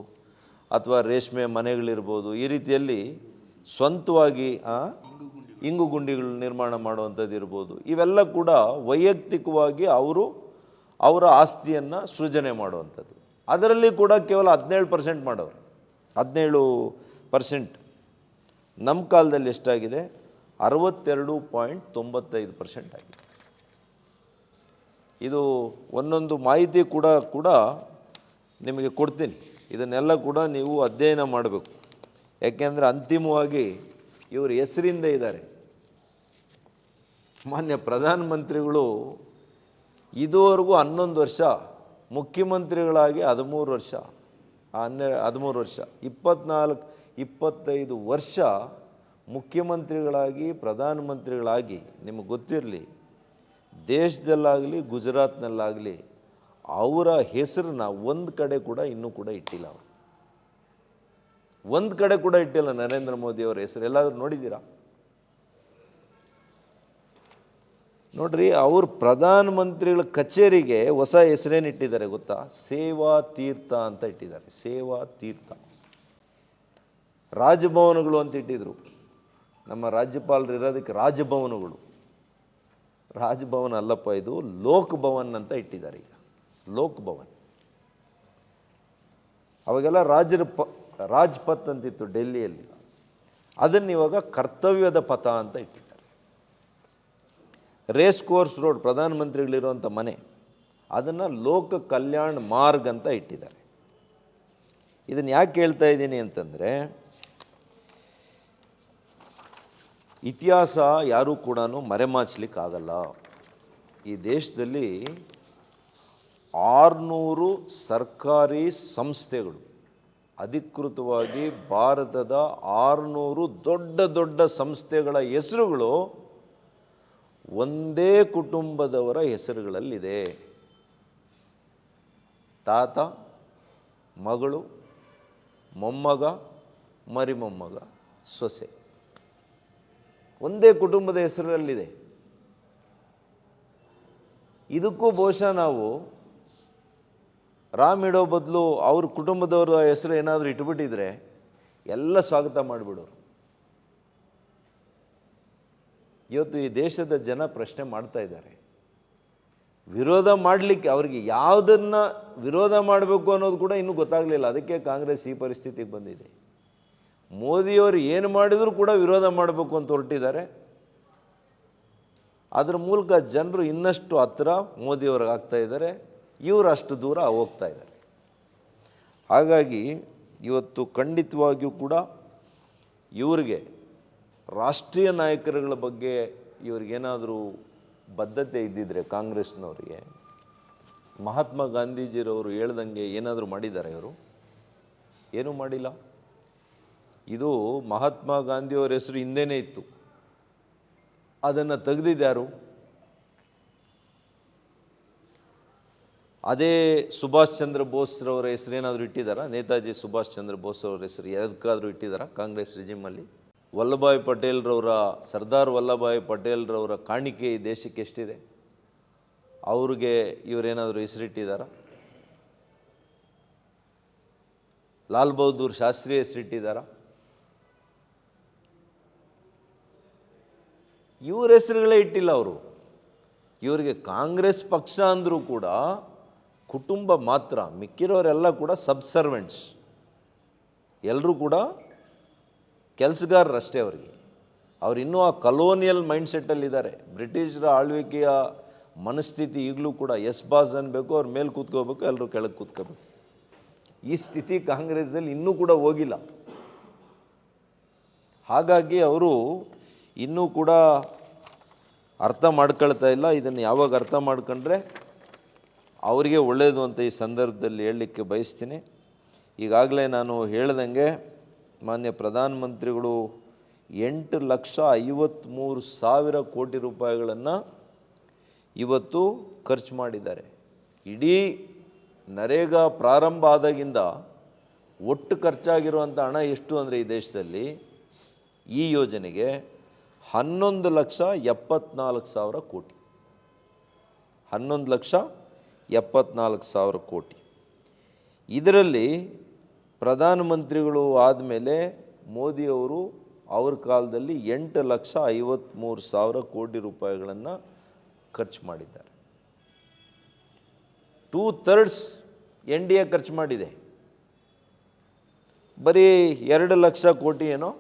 ಅಥವಾ ರೇಷ್ಮೆ ಮನೆಗಳಿರ್ಬೋದು, ಈ ರೀತಿಯಲ್ಲಿ ಸ್ವಂತವಾಗಿ ಇಂಗು ಗುಂಡಿಗಳು ನಿರ್ಮಾಣ ಮಾಡುವಂಥದ್ದು ಇರ್ಬೋದು ಇವೆಲ್ಲ ಕೂಡ ವೈಯಕ್ತಿಕವಾಗಿ ಅವರು ಅವರ ಆಸ್ತಿಯನ್ನು ಸೃಜನೆ ಮಾಡುವಂಥದ್ದು. ಅದರಲ್ಲಿ ಕೂಡ ಕೇವಲ ಹದಿನೇಳು ಪರ್ಸೆಂಟ್ ಮಾಡೋರು. ಹದಿನೇಳು ಪರ್ಸೆಂಟ್. ನಮ್ಮ ಕಾಲದಲ್ಲಿ ಎಷ್ಟಾಗಿದೆ? ಅರವತ್ತೆರಡು ಪಾಯಿಂಟ್ ತೊಂಬತ್ತೈದು ಪರ್ಸೆಂಟ್ ಆಗಿದೆ. ಇದು ಒಂದೊಂದು ಮಾಹಿತಿ ಕೂಡ ಕೂಡ ನಿಮಗೆ ಕೊಡ್ತೀನಿ. ಇದನ್ನೆಲ್ಲ ಕೂಡ ನೀವು ಅಧ್ಯಯನ ಮಾಡಬೇಕು. ಯಾಕೆಂದರೆ ಅಂತಿಮವಾಗಿ ಇವರು ಹೆಸರಿಂದ ಇದ್ದಾರೆ. ಮಾನ್ಯ ಪ್ರಧಾನಮಂತ್ರಿಗಳು ಇದುವರೆಗೂ ಹನ್ನೊಂದು ವರ್ಷ, ಮುಖ್ಯಮಂತ್ರಿಗಳಾಗಿ ಹದಿಮೂರು ವರ್ಷ, ಹನ್ನೆ, ಹದಿಮೂರು ವರ್ಷ, ಇಪ್ಪತ್ನಾಲ್ಕು, ಇಪ್ಪತ್ತೈದು ವರ್ಷ ಮುಖ್ಯಮಂತ್ರಿಗಳಾಗಿ, ಪ್ರಧಾನಮಂತ್ರಿಗಳಾಗಿ ನಿಮಗೆ ಗೊತ್ತಿರಲಿ, ದೇಶದಲ್ಲಾಗಲಿ, ಗುಜರಾತ್ನಲ್ಲಾಗಲಿ, ಅವರ ಹೆಸರನ್ನ ಒಂದು ಕಡೆ ಕೂಡ ಇನ್ನೂ ಕೂಡ ಇಟ್ಟಿಲ್ಲ ಅವರು. ಒಂದು ಕಡೆ ಕೂಡ ಇಟ್ಟಿಲ್ಲ ನರೇಂದ್ರ ಮೋದಿ ಅವರ ಹೆಸರು. ಎಲ್ಲಾದರೂ ನೋಡಿದ್ದೀರಾ? ನೋಡ್ರಿ ಪ್ರಧಾನ ಮಂತ್ರಿಗಳ ಕಚೇರಿಗೆ ಹೊಸ ಹೆಸರೇನು ಇಟ್ಟಿದ್ದಾರೆ ಗೊತ್ತಾ? ಸೇವಾ ತೀರ್ಥ ಅಂತ ಇಟ್ಟಿದ್ದಾರೆ. ಸೇವಾ ತೀರ್ಥ. ರಾಜಭವನಗಳು ಅಂತ ಇಟ್ಟಿದ್ರು. ನಮ್ಮ ರಾಜ್ಯಪಾಲರು ಇರೋದಕ್ಕೆ ರಾಜಭವನಗಳು. ರಾಜಭವನ ಅಲ್ಲಪ್ಪ, ಇದು ಲೋಕ್ ಭವನ್ ಅಂತ ಇಟ್ಟಿದ್ದಾರೆ ಈಗ. ಲೋಕ್ ಭವನ್. ಅವಾಗೆಲ್ಲ ರಾಜರ ಪ, ರಾಜ್ಪಥ್ ಅಂತಿತ್ತು ಡೆಲ್ಲಿಯಲ್ಲಿ. ಅದನ್ನು ಇವಾಗ ಕರ್ತವ್ಯದ ಪಥ ಅಂತ ಇಟ್ಟಿದ್ದಾರೆ. ರೇಸ್ ಕೋರ್ಸ್ ರೋಡ್ ಪ್ರಧಾನಮಂತ್ರಿಗಳಿರುವಂಥ ಮನೆ ಅದನ್ನು ಲೋಕ ಕಲ್ಯಾಣ ಮಾರ್ಗ್ ಅಂತ ಇಟ್ಟಿದ್ದಾರೆ ಇದನ್ನು ಯಾಕೆ ಹೇಳ್ತಾ ಇದ್ದೀನಿ ಅಂತಂದರೆ ಇತಿಹಾಸ ಯಾರೂ ಕೂಡ ಮರೆಮಾಚಲಿಕ್ಕಾಗಲ್ಲ ಈ ದೇಶದಲ್ಲಿ ಆರುನೂರು ಸರ್ಕಾರಿ ಸಂಸ್ಥೆಗಳು ಅಧಿಕೃತವಾಗಿ ಭಾರತದ ಆರುನೂರು ದೊಡ್ಡ ದೊಡ್ಡ ಸಂಸ್ಥೆಗಳ ಹೆಸರುಗಳು ಒಂದೇ ಕುಟುಂಬದವರ ಹೆಸರುಗಳಲ್ಲಿದೆ. ತಾತ, ಮಗಳು, ಮೊಮ್ಮಗ, ಮರಿಮೊಮ್ಮಗ, ಸೊಸೆ. ಒಂದೇ ಕುಟುಂಬದ ಹೆಸರಲ್ಲಿದೆ. ಇದಕ್ಕೂ ಬಹುಶಃ ನಾವು ರಾಮ್ ಇಡೋ ಬದಲು ಅವ್ರ ಕುಟುಂಬದವರ ಹೆಸರು ಏನಾದರೂ ಇಟ್ಬಿಟ್ಟಿದ್ರೆ ಎಲ್ಲ ಸ್ವಾಗತ ಮಾಡಿಬಿಡೋರು. ಇವತ್ತು ಈ ದೇಶದ ಜನ ಪ್ರಶ್ನೆ ಮಾಡ್ತಾ ಇದ್ದಾರೆ. ವಿರೋಧ ಮಾಡಲಿಕ್ಕೆ ಅವ್ರಿಗೆ ಯಾವುದನ್ನು ವಿರೋಧ ಮಾಡಬೇಕು ಅನ್ನೋದು ಕೂಡ ಇನ್ನೂ ಗೊತ್ತಾಗಲಿಲ್ಲ. ಅದಕ್ಕೆ ಕಾಂಗ್ರೆಸ್ ಈ ಪರಿಸ್ಥಿತಿಗೆ ಬಂದಿದೆ. ಮೋದಿಯವರು ಏನು ಮಾಡಿದರೂ ಕೂಡ ವಿರೋಧ ಮಾಡಬೇಕು ಅಂತ ಹೊರಟಿದ್ದಾರೆ. ಅದರ ಮೂಲಕ ಜನರು ಇನ್ನಷ್ಟು ಹತ್ತಿರ ಮೋದಿಯವ್ರಿಗೆ ಆಗ್ತಾ ಇದ್ದಾರೆ. ಇವರು ಅಷ್ಟು ದೂರ ಹೋಗ್ತಾ ಇದ್ದಾರೆ. ಹಾಗಾಗಿ ಇವತ್ತು ಖಂಡಿತವಾಗಿಯೂ ಕೂಡ ಇವರಿಗೆ ರಾಷ್ಟ್ರೀಯ ನಾಯಕರುಗಳ ಬಗ್ಗೆ ಇವ್ರಿಗೇನಾದರೂ ಬದ್ಧತೆ ಇದ್ದಿದ್ರೆ ಕಾಂಗ್ರೆಸ್ನವರಿಗೆ, ಮಹಾತ್ಮ ಗಾಂಧೀಜಿರವರು ಹೇಳ್ದಂಗೆ ಏನಾದರೂ ಮಾಡಿದ್ದಾರೆ ಇವರು? ಏನೂ ಮಾಡಿಲ್ಲ? ಇದು ಮಹಾತ್ಮ ಗಾಂಧಿಯವರ ಹೆಸರು ಹಿಂದೆನೇ ಇತ್ತು. ಅದನ್ನು ತೆಗೆದಿದ್ದಾರು ಅದೇ ಸುಭಾಷ್ ಚಂದ್ರ ಬೋಸ್ರವರ ಹೆಸರೇನಾದರೂ ಇಟ್ಟಿದ್ದಾರಾ ನೇತಾಜಿ ಸುಭಾಷ್ ಚಂದ್ರ ಬೋಸ್ ಅವರ ಹೆಸರು ಯಾವುದಕ್ಕಾದರೂ ಇಟ್ಟಿದ್ದಾರಾ ಕಾಂಗ್ರೆಸ್ ರಿಜಿಮಲ್ಲಿ? ವಲ್ಲಭಾಯ್ ಪಟೇಲ್ರವರ, ಸರ್ದಾರ್ ವಲ್ಲಭಾಯ್ ಪಟೇಲ್ರವರ ಕಾಣಿಕೆ ಈ ದೇಶಕ್ಕೆ ಎಷ್ಟಿದೆ? ಅವ್ರಿಗೆ ಇವರೇನಾದರೂ ಹೆಸರಿಟ್ಟಿದ್ದಾರ ಲಾಲ್ ಬಹದ್ದೂರ್ ಶಾಸ್ತ್ರಿ ಹೆಸರಿಟ್ಟಿದ್ದಾರ ಇವ್ರ ಹೆಸರುಗಳೇ ಇಟ್ಟಿಲ್ಲ ಅವರು. ಇವರಿಗೆ ಕಾಂಗ್ರೆಸ್ ಪಕ್ಷ ಅಂದರೂ ಕೂಡ ಕುಟುಂಬ ಮಾತ್ರ, ಮಿಕ್ಕಿರೋರೆಲ್ಲ ಕೂಡ ಸಬ್ಸರ್ವೆಂಟ್ಸ್ ಎಲ್ಲರೂ ಕೂಡ ಕೆಲಸಗಾರರಷ್ಟೇ ಅವರಿಗೆ. ಅವರಿನ್ನೂ ಆ ಕಲೋನಿಯಲ್ ಮೈಂಡ್ಸೆಟ್ಟಲ್ಲಿದ್ದಾರೆ ಬ್ರಿಟಿಷರ ಆಳ್ವಿಕೆಯ ಮನಸ್ಥಿತಿ ಈಗಲೂ ಕೂಡ ಎಸ್ ಬಾಸ್ ಅನ್ಬೇಕು, ಅವ್ರ ಮೇಲೆ ಕೂತ್ಕೋಬೇಕು ಎಲ್ಲರೂ ಕೆಳಗೆ ಕೂತ್ಕೋಬೇಕು. ಈ ಸ್ಥಿತಿ ಕಾಂಗ್ರೆಸ್ಸಲ್ಲಿ ಇನ್ನೂ ಕೂಡ ಹೋಗಿಲ್ಲ. ಹಾಗಾಗಿ ಅವರು ಇನ್ನೂ ಕೂಡ ಅರ್ಥ ಮಾಡ್ಕೊಳ್ತಾ ಇಲ್ಲ. ಇದನ್ನು ಯಾವಾಗ ಅರ್ಥ ಮಾಡ್ಕೊಂಡ್ರೆ ಅವರಿಗೆ ಒಳ್ಳೆಯದು ಅಂತ ಈ ಸಂದರ್ಭದಲ್ಲಿ ಹೇಳಲಿಕ್ಕೆ ಬಯಸ್ತೀನಿ. ಈಗಾಗಲೇ ನಾನು ಹೇಳ್ದಂಗೆ ಮಾನ್ಯ ಪ್ರಧಾನಮಂತ್ರಿಗಳು ಎಂಟು ಲಕ್ಷ ಐವತ್ತ್ಮೂರು ಸಾವಿರ ಕೋಟಿ ರೂಪಾಯಿಗಳನ್ನು ಇವತ್ತು ಖರ್ಚು ಮಾಡಿದ್ದಾರೆ. ಇಡೀ ನರೇಗಾ ಪ್ರಾರಂಭ ಆದಾಗಿಂದ ಒಟ್ಟು ಖರ್ಚಾಗಿರುವಂಥ ಹಣ ಎಷ್ಟು ಅಂದರೆ ಈ ದೇಶದಲ್ಲಿ? ಈ ಯೋಜನೆಗೆ ಹನ್ನೊಂದು ಲಕ್ಷ ಎಪ್ಪತ್ನಾಲ್ಕು ಸಾವಿರ ಕೋಟಿ. ಹನ್ನೊಂದು ಲಕ್ಷ ಎಪ್ಪತ್ನಾಲ್ಕು ಸಾವಿರ ಕೋಟಿ. ಇದರಲ್ಲಿ ಪ್ರಧಾನಮಂತ್ರಿಗಳು ಆದಮೇಲೆ ಮೋದಿಯವರು ಅವ್ರ ಕಾಲದಲ್ಲಿ ಎಂಟು ಲಕ್ಷ ಐವತ್ತ್ಮೂರು ಸಾವಿರ ಕೋಟಿ ರೂಪಾಯಿಗಳನ್ನು ಖರ್ಚು ಮಾಡಿದ್ದಾರೆ. Two thirds N D A ಖರ್ಚು ಮಾಡಿದೆ. ಬರೀ ಎರಡು ಲಕ್ಷ ಕೋಟಿ ಏನೋ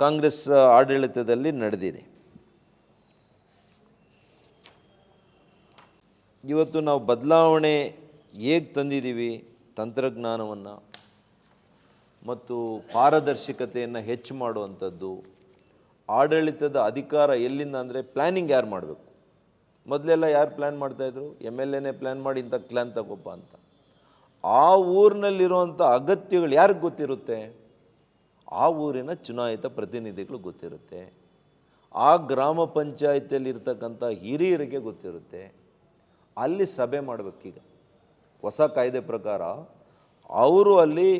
ಕಾಂಗ್ರೆಸ್ ಆಡಳಿತದಲ್ಲಿ ನಡೆದಿದೆ. ಇವತ್ತು ನಾವು ಬದಲಾವಣೆ ಹೇಗೆ ತಂದಿದ್ದೀವಿ? ತಂತ್ರಜ್ಞಾನವನ್ನು ಮತ್ತು ಪಾರದರ್ಶಕತೆಯನ್ನು ಹೆಚ್ಚು ಮಾಡುವಂಥದ್ದು, ಆಡಳಿತದ ಅಧಿಕಾರ ಎಲ್ಲಿಂದ ಅಂದರೆ ಪ್ಲ್ಯಾನಿಂಗ್ ಯಾರು ಮಾಡಬೇಕು? ಮೊದಲೆಲ್ಲ ಯಾರು ಪ್ಲ್ಯಾನ್ ಮಾಡ್ತಾಯಿದ್ರು ಎಂ ಎಲ್ ಎನೇ ಪ್ಲ್ಯಾನ್ ಮಾಡಿ ಇಂಥ ಕ್ಲ್ಯಾನ್ ತಗೋಪ್ಪ ಅಂತ. ಆ ಊರಿನಲ್ಲಿರುವಂಥ ಅಗತ್ಯಗಳು ಯಾರಿಗೆ ಗೊತ್ತಿರುತ್ತೆ? ಆ ಊರಿನ ಚುನಾಯಿತ ಪ್ರತಿನಿಧಿಗಳು ಗೊತ್ತಿರುತ್ತೆ. ಆ ಗ್ರಾಮ ಪಂಚಾಯಿತಿಯಲ್ಲಿರ್ತಕ್ಕಂಥ ಹಿರಿಯರಿಗೆ ಗೊತ್ತಿರುತ್ತೆ. ಅಲ್ಲಿ ಸಭೆ ಮಾಡಬೇಕೀಗ ಹೊಸ ಕಾಯ್ದೆ ಪ್ರಕಾರ ಅವರು ಅಲ್ಲಿ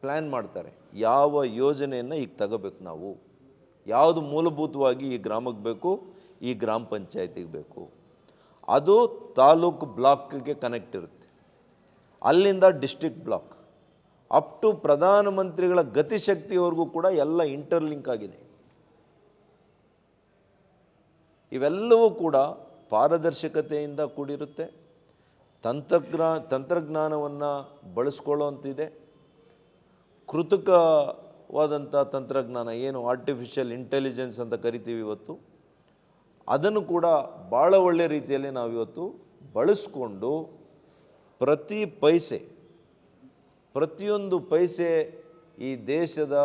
ಪ್ಲ್ಯಾನ್ ಮಾಡ್ತಾರೆ. ಯಾವ ಯೋಜನೆಯನ್ನು ಈಗ ತಗೋಬೇಕು ನಾವು? ಯಾವುದು ಮೂಲಭೂತವಾಗಿ ಈ ಗ್ರಾಮಕ್ಕೆ ಬೇಕು, ಈ ಗ್ರಾಮ ಪಂಚಾಯತಿಗೆ ಬೇಕು? ಅದು ತಾಲೂಕು ಬ್ಲಾಕ್ಗೆ ಕನೆಕ್ಟ್ ಇರುತ್ತೆ. ಅಲ್ಲಿಂದ ಡಿಸ್ಟ್ರಿಕ್ಟ್ ಬ್ಲಾಕ್ ಅಪ್ ಟು ಪ್ರಧಾನಮಂತ್ರಿಗಳ ಗತಿಶಕ್ತಿವರೆಗೂ ಕೂಡ ಎಲ್ಲ ಇಂಟರ್ಲಿಂಕ್ ಆಗಿದೆ. ಇವೆಲ್ಲವೂ ಕೂಡ ಪಾರದರ್ಶಕತೆಯಿಂದ ಕೂಡಿರುತ್ತೆ. ತಂತ್ರಜ್ಞಾ, ತಂತ್ರಜ್ಞಾನವನ್ನು ಬಳಸ್ಕೊಳ್ಳೋಂತಿದೆ. ಕೃತಕವಾದಂಥ ತಂತ್ರಜ್ಞಾನ ಏನು ಆರ್ಟಿಫಿಷಿಯಲ್ ಇಂಟೆಲಿಜೆನ್ಸ್ ಅಂತ ಕರಿತೀವಿ ಇವತ್ತು. ಅದನ್ನು ಕೂಡ ಭಾಳ ಒಳ್ಳೆಯ ರೀತಿಯಲ್ಲಿ ನಾವಿವತ್ತು ಬಳಸ್ಕೊಂಡು ಪ್ರತಿ ಪೈಸೆ, ಪ್ರತಿಯೊಂದು ಪೈಸೆ ಈ ದೇಶದ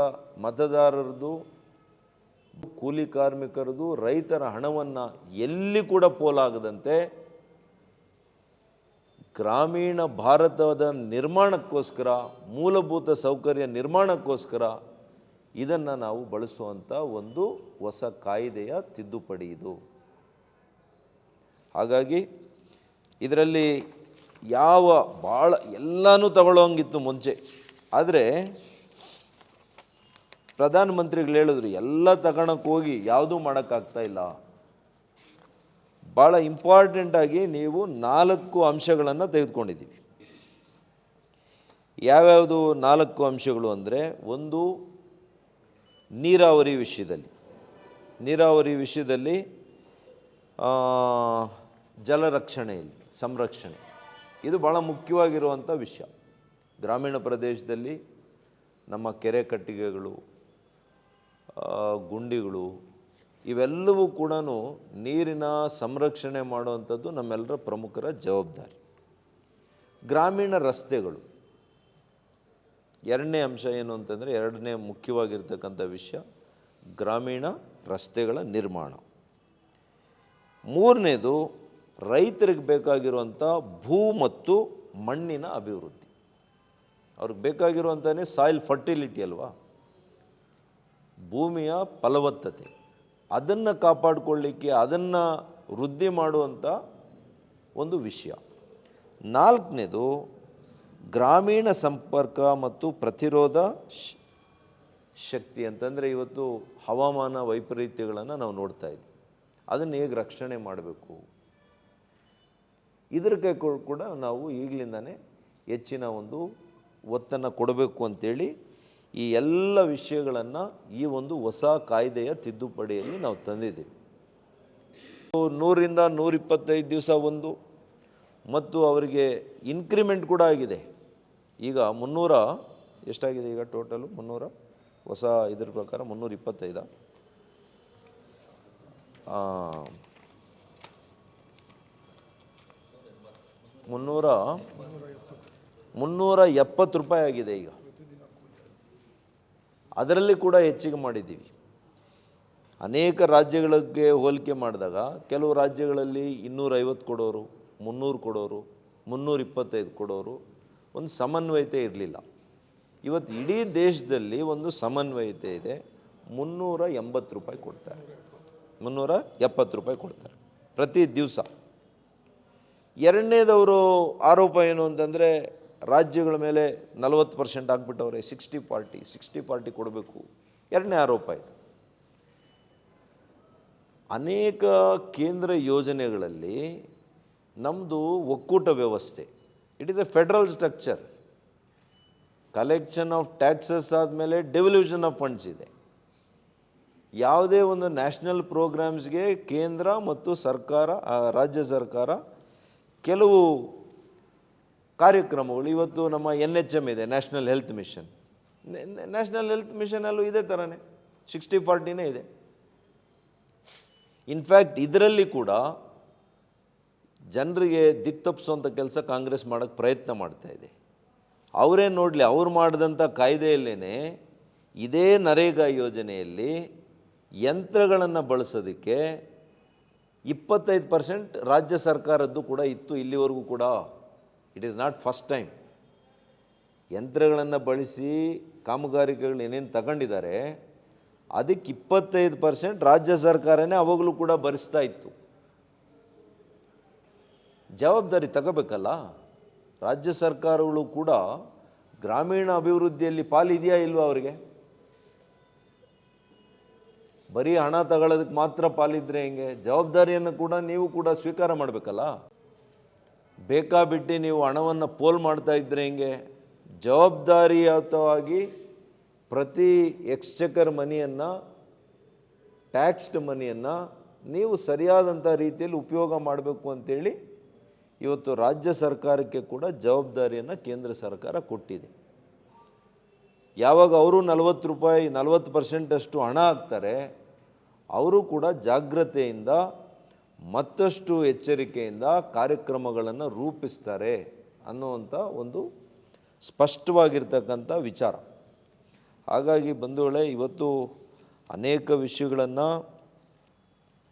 ಮತದಾರರದು ಕೂಲಿ ಕಾರ್ಮಿಕರದು ರೈತರ ಹಣವನ್ನು ಎಲ್ಲಿ ಕೂಡ ಪೋಲಾಗದಂತೆ ಗ್ರಾಮೀಣ ಭಾರತದ ನಿರ್ಮಾಣಕ್ಕೋಸ್ಕರ, ಮೂಲಭೂತ ಸೌಕರ್ಯ ನಿರ್ಮಾಣಕ್ಕೋಸ್ಕರ ಇದನ್ನು ನಾವು ಬಳಸುವಂಥ ಒಂದು ಹೊಸ ಕಾಯ್ದೆಯ ತಿದ್ದುಪಡಿ ಇದು. ಹಾಗಾಗಿ ಇದರಲ್ಲಿ ಯಾವ ಭಾಳ ಎಲ್ಲನೂ ತಗೊಳ್ಳೋಂಗಿತ್ತು ಮುಂಚೆ. ಆದರೆ ಪ್ರಧಾನಮಂತ್ರಿಗಳು ಹೇಳಿದ್ರು, ಎಲ್ಲ ತಗೊಳಕ್ಕೆ ಯಾವುದೂ ಮಾಡೋಕ್ಕಾಗ್ತಾ ಇಲ್ಲ. ಭಾಳ ಇಂಪಾರ್ಟೆಂಟಾಗಿ ನೀವು ನಾಲ್ಕು ಅಂಶಗಳನ್ನು ತೆಗೆದುಕೊಂಡಿದ್ದೀವಿ ಯಾವ್ಯಾವುದು ನಾಲ್ಕು ಅಂಶಗಳು ಅಂದರೆ ಒಂದು, ನೀರಾವರಿ ವಿಷಯದಲ್ಲಿ. ನೀರಾವರಿ ವಿಷಯದಲ್ಲಿ ಜಲರಕ್ಷಣೆಯಲ್ಲಿ ಸಂರಕ್ಷಣೆ. ಇದು ಭಾಳ ಮುಖ್ಯವಾಗಿರುವಂಥ ವಿಷಯ. ಗ್ರಾಮೀಣ ಪ್ರದೇಶದಲ್ಲಿ ನಮ್ಮ ಕೆರೆ ಕಟ್ಟಿಗೆಗಳು ಗುಂಡಿಗಳು ಇವೆಲ್ಲವೂ ಕೂಡ ನೀರಿನ ಸಂರಕ್ಷಣೆ ಮಾಡುವಂಥದ್ದು ನಮ್ಮೆಲ್ಲರ ಪ್ರಮುಖರ ಜವಾಬ್ದಾರಿ. ಗ್ರಾಮೀಣ ರಸ್ತೆಗಳು. ಎರಡನೇ ಅಂಶ ಏನು ಅಂತಂದರೆ ಎರಡನೇ ಮುಖ್ಯವಾಗಿರ್ತಕ್ಕಂಥ ವಿಷಯ, ಗ್ರಾಮೀಣ ರಸ್ತೆಗಳ ನಿರ್ಮಾಣ. ಮೂರನೇದು ರೈತರಿಗೆ ಬೇಕಾಗಿರುವಂಥ ಭೂ ಮತ್ತು ಮಣ್ಣಿನ ಅಭಿವೃದ್ಧಿ. ಅವ್ರಿಗೆ ಬೇಕಾಗಿರುವಂಥನೇ ಸಾಯಿಲ್ ಫರ್ಟಿಲಿಟಿ ಅಲ್ವಾ? ಭೂಮಿಯ ಫಲವತ್ತತೆ. ಅದನ್ನು ಕಾಪಾಡಿಕೊಳ್ಳಿಕ್ಕೆ, ಅದನ್ನು ವೃದ್ಧಿ ಮಾಡುವಂಥ ಒಂದು ವಿಷಯ. ನಾಲ್ಕನೇದು, ಗ್ರಾಮೀಣ ಸಂಪರ್ಕ ಮತ್ತು ಪ್ರತಿರೋಧ ಶಕ್ತಿ ಅಂತಂದರೆ ಇವತ್ತು ಹವಾಮಾನ ವೈಪರೀತ್ಯಗಳನ್ನು ನಾವು ನೋಡ್ತಾ ಇದ್ದೀವಿ. ಅದನ್ನು ಹೇಗೆ ರಕ್ಷಣೆ ಮಾಡಬೇಕು? ಇದರ ಕೈ ಕೂಡ ನಾವು ಈಗಲಿಂದನೇ ಹೆಚ್ಚಿನ ಒಂದು ಒತ್ತನ್ನು ಕೊಡಬೇಕು ಅಂತೇಳಿ ಈ ಎಲ್ಲ ವಿಷಯಗಳನ್ನು ಈ ಒಂದು ಹೊಸ ಕಾಯ್ದೆಯ ತಿದ್ದುಪಡಿಯಲ್ಲಿ ನಾವು ತಂದಿದ್ದೀವಿ. ನೂರಿಂದ ನೂರಿಪ್ಪತ್ತೈದು ದಿವಸ ಒಂದು, ಮತ್ತು ಅವರಿಗೆ ಇನ್ಕ್ರಿಮೆಂಟ್ ಕೂಡ ಆಗಿದೆ. ಈಗ ಮುನ್ನೂರ, ಎಷ್ಟಾಗಿದೆ ಈಗ ಟೋಟಲು ಮುನ್ನೂರ? ಹೊಸ ಇದ್ರ ಪ್ರಕಾರ ಮುನ್ನೂರ ಇಪ್ಪತ್ತೈದ ಮುನ್ನೂರ ಮುನ್ನೂರ ಎಪ್ಪತ್ತು ರೂಪಾಯಿ ಆಗಿದೆ ಈಗ. ಅದರಲ್ಲಿ ಕೂಡ ಹೆಚ್ಚಿಗೆ ಮಾಡಿದ್ದೀವಿ. ಅನೇಕ ರಾಜ್ಯಗಳಿಗೆ ಹೋಲಿಕೆ ಮಾಡಿದಾಗ ಕೆಲವು ರಾಜ್ಯಗಳಲ್ಲಿ ಇನ್ನೂರೈವತ್ತು ಕೊಡೋರು, ಮುನ್ನೂರು ಕೊಡೋರು ಮುನ್ನೂರ ಇಪ್ಪತ್ತೈದು ಕೊಡೋರು ಒಂದು ಸಮನ್ವಯತೆ ಇರಲಿಲ್ಲ. ಇವತ್ತು ಇಡೀ ದೇಶದಲ್ಲಿ ಒಂದು ಸಮನ್ವಯತೆ ಇದೆ. ಮುನ್ನೂರ ಎಂಬತ್ತು ರೂಪಾಯಿ ಕೊಡ್ತಾರೆ. ಮುನ್ನೂರ ಎಪ್ಪತ್ತು ರೂಪಾಯಿ ಕೊಡ್ತಾರೆ ಪ್ರತಿ ದಿವಸ. ಎರಡನೇದವರು ಆರೋಪ ಏನು ಅಂತಂದರೆ ರಾಜ್ಯಗಳ ಮೇಲೆ ನಲವತ್ತು ಪರ್ಸೆಂಟ್ ಆಗಿಬಿಟ್ಟವ್ರೆ ಸಿಕ್ಸ್ಟಿ ಪಾರ್ಟಿ ಸಿಕ್ಸ್ಟಿ ಪಾರ್ಟಿ ಕೊಡಬೇಕು. ಎರಡನೇ ಆರೋಪ ಇದು. ಅನೇಕ ಕೇಂದ್ರ ಯೋಜನೆಗಳಲ್ಲಿ ನಮ್ಮದು ಒಕ್ಕೂಟ ವ್ಯವಸ್ಥೆ it is a federal structure collection of taxes ಆದಮೇಲೆ ಡೆವಲ್ಯೂಷನ್ ಆಫ್ ಫಂಡ್ಸ್ ಇದೆ. ಯಾವುದೇ ಒಂದು ನ್ಯಾಷನಲ್ ಪ್ರೋಗ್ರಾಮ್ಸ್ಗೆ ಕೇಂದ್ರ ಮತ್ತು ಸರ್ಕಾರ ರಾಜ್ಯ ಸರ್ಕಾರ ಕೆಲವು ಕಾರ್ಯಕ್ರಮಗಳು, ಇವತ್ತು ನಮ್ಮ ಎನ್ ಎಚ್ ಎಂ ಇದೆ national health mission national health ಮಿಷನಲ್ಲೂ ಇದೇ ಥರನೇ ಸಿಕ್ಸ್ಟಿ ಫಾರ್ಟಿನೇ ಇದೆ. ಇನ್ಫ್ಯಾಕ್ಟ್ ಇದರಲ್ಲಿ ಕೂಡ ಜನರಿಗೆ ದಿಕ್ ತಪ್ಪಿಸುವಂಥ ಕೆಲಸ ಕಾಂಗ್ರೆಸ್ ಮಾಡೋಕ್ಕೆ ಪ್ರಯತ್ನ ಮಾಡ್ತಾ ಇದೆ. ಅವರೇ ನೋಡಲಿ, ಅವ್ರು ಮಾಡಿದಂಥ ಕಾಯ್ದೆಯಲ್ಲೇ ಇದೇ ನರೇಗಾ ಯೋಜನೆಯಲ್ಲಿ ಯಂತ್ರಗಳನ್ನು ಬಳಸೋದಕ್ಕೆ ಇಪ್ಪತ್ತೈದು ಪರ್ಸೆಂಟ್ ರಾಜ್ಯ ಸರ್ಕಾರದ್ದು ಕೂಡ ಇತ್ತು ಇಲ್ಲಿವರೆಗೂ ಕೂಡ. It is not first time ಯಂತ್ರಗಳನ್ನು ಬಳಸಿ ಕಾಮಗಾರಿಕೆಗಳು ಏನೇನು ತಗೊಂಡಿದ್ದಾರೆ, ಅದಕ್ಕೆ ಇಪ್ಪತ್ತೈದು ಪರ್ಸೆಂಟ್ ರಾಜ್ಯ ಸರ್ಕಾರನೇ ಅವಾಗಲೂ ಕೂಡ ಭರಿಸ್ತಾ ಇತ್ತು. ಜವಾಬ್ದಾರಿ ತಗೋಬೇಕಲ್ಲ? ರಾಜ್ಯ ಸರ್ಕಾರಗಳು ಕೂಡ ಗ್ರಾಮೀಣ ಅಭಿವೃದ್ಧಿಯಲ್ಲಿ ಪಾಲಿದೆಯಾ ಇಲ್ವಾ ಅವರಿಗೆ? ಬರೀ ಹಣ ತಗೊಳ್ಳೋದಕ್ಕೆ ಮಾತ್ರ ಪಾಲಿದ್ರೆ ಹೆಂಗೆ? ಜವಾಬ್ದಾರಿಯನ್ನು ಕೂಡ ನೀವು ಕೂಡ ಸ್ವೀಕಾರ ಮಾಡಬೇಕಲ್ಲ? ಬೇಕಾಬಿಟ್ಟು ನೀವು ಹಣವನ್ನು ಪೋಲ್ ಮಾಡ್ತಾ ಇದ್ರೆ ಹೆಂಗೆ? ಜವಾಬ್ದಾರಿಯುತವಾಗಿ ಪ್ರತಿ ಎಕ್ಸ್ಚಕರ್ ಮನಿಯನ್ನು ಟ್ಯಾಕ್ಸ್ಡ್ ಮನಿಯನ್ನು ನೀವು ಸರಿಯಾದಂಥ ರೀತಿಯಲ್ಲಿ ಉಪಯೋಗ ಮಾಡಬೇಕು ಅಂತೇಳಿ ಇವತ್ತು ರಾಜ್ಯ ಸರ್ಕಾರಕ್ಕೆ ಕೂಡ ಜವಾಬ್ದಾರಿಯನ್ನು ಕೇಂದ್ರ ಸರ್ಕಾರ ಕೊಟ್ಟಿದೆ. ಯಾವಾಗ ಅವರು ನಲವತ್ತು ರೂಪಾಯಿ, ನಲವತ್ತು ಪರ್ಸೆಂಟಷ್ಟು ಹಣ ಹಾಕ್ತಾರೆ, ಅವರು ಕೂಡ ಜಾಗ್ರತೆಯಿಂದ ಮತ್ತಷ್ಟು ಎಚ್ಚರಿಕೆಯಿಂದ ಕಾರ್ಯಕ್ರಮಗಳನ್ನು ರೂಪಿಸ್ತಾರೆ ಅನ್ನುವಂಥ ಒಂದು ಸ್ಪಷ್ಟವಾಗಿರ್ತಕ್ಕಂಥ ವಿಚಾರ. ಹಾಗಾಗಿ ಬಂಧುಗಳೇ ಇವತ್ತು ಅನೇಕ ವಿಷಯಗಳನ್ನು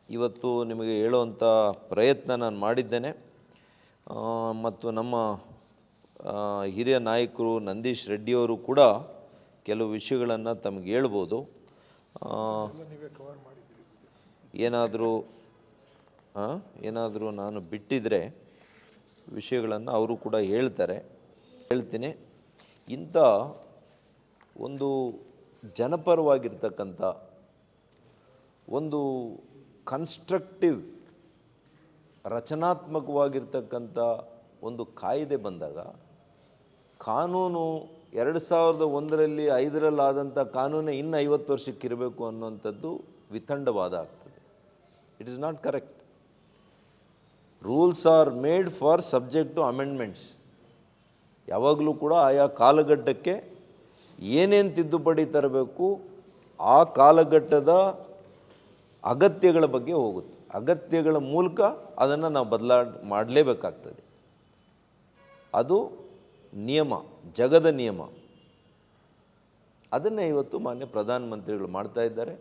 ಇವತ್ತು ನಿಮಗೆ ಹೇಳುವಂಥ ಪ್ರಯತ್ನ ನಾನು ಮಾಡಿದ್ದೇನೆ. ಮತ್ತು ನಮ್ಮ ಹಿರಿಯ ನಾಯಕರು ನಂದೀಶ್ ರೆಡ್ಡಿಯವರು ಕೂಡ ಕೆಲವು ವಿಷಯಗಳನ್ನು ತಮಗೆ ಹೇಳ್ಬೋದು. ಏನಾದರೂ ಏನಾದರೂ ನಾನು ಬಿಟ್ಟಿದ್ರೆ ವಿಷಯಗಳನ್ನು ಅವರು ಕೂಡ ಹೇಳ್ತಾರೆ. ಹೇಳ್ತೀನಿ. ಇಂಥ ಒಂದು ಜನಪರವಾಗಿರ್ತಕ್ಕಂಥ ಒಂದು ಕನ್ಸ್ಟ್ರಕ್ಟಿವ್ ರಚನಾತ್ಮಕವಾಗಿರ್ತಕ್ಕಂಥ ಒಂದು ಕಾಯ್ದೆ ಬಂದಾಗ ಕಾನೂನು ಎರಡು ಸಾವಿರದ ಒಂದರಲ್ಲಿ ಐದರಲ್ಲಿ ಆದಂಥ ಕಾನೂನೇ ಇನ್ನು ಐವತ್ತು ವರ್ಷಕ್ಕಿರಬೇಕು ಅನ್ನುವಂಥದ್ದು ವಿತಂಡವಾದ ಆಗ್ತದೆ. It is not correct rules are made for subject to amendments ಯಾವಾಗಲೂ ಕೂಡ ಆಯಾ ಕಾಲಘಟ್ಟಕ್ಕೆ ಏನೇನು ತಿದ್ದುಪಡಿ ತರಬೇಕು ಆ ಕಾಲಘಟ್ಟದ ಅಗತ್ಯಗಳ ಬಗ್ಗೆ ಹೋಗುತ್ತೆ. ಅಗತ್ಯಗಳ ಮೂಲಕ ಅದನ್ನು ನಾವು ಬದಲಾ ಮಾಡಲೇಬೇಕಾಗ್ತದೆ. ಅದು ನಿಯಮ, ಜಗದ ನಿಯಮ. ಅದನ್ನೇ ಇವತ್ತು ಮಾನ್ಯ ಪ್ರಧಾನಮಂತ್ರಿಗಳು ಮಾಡ್ತಾ ಇದ್ದಾರೆ.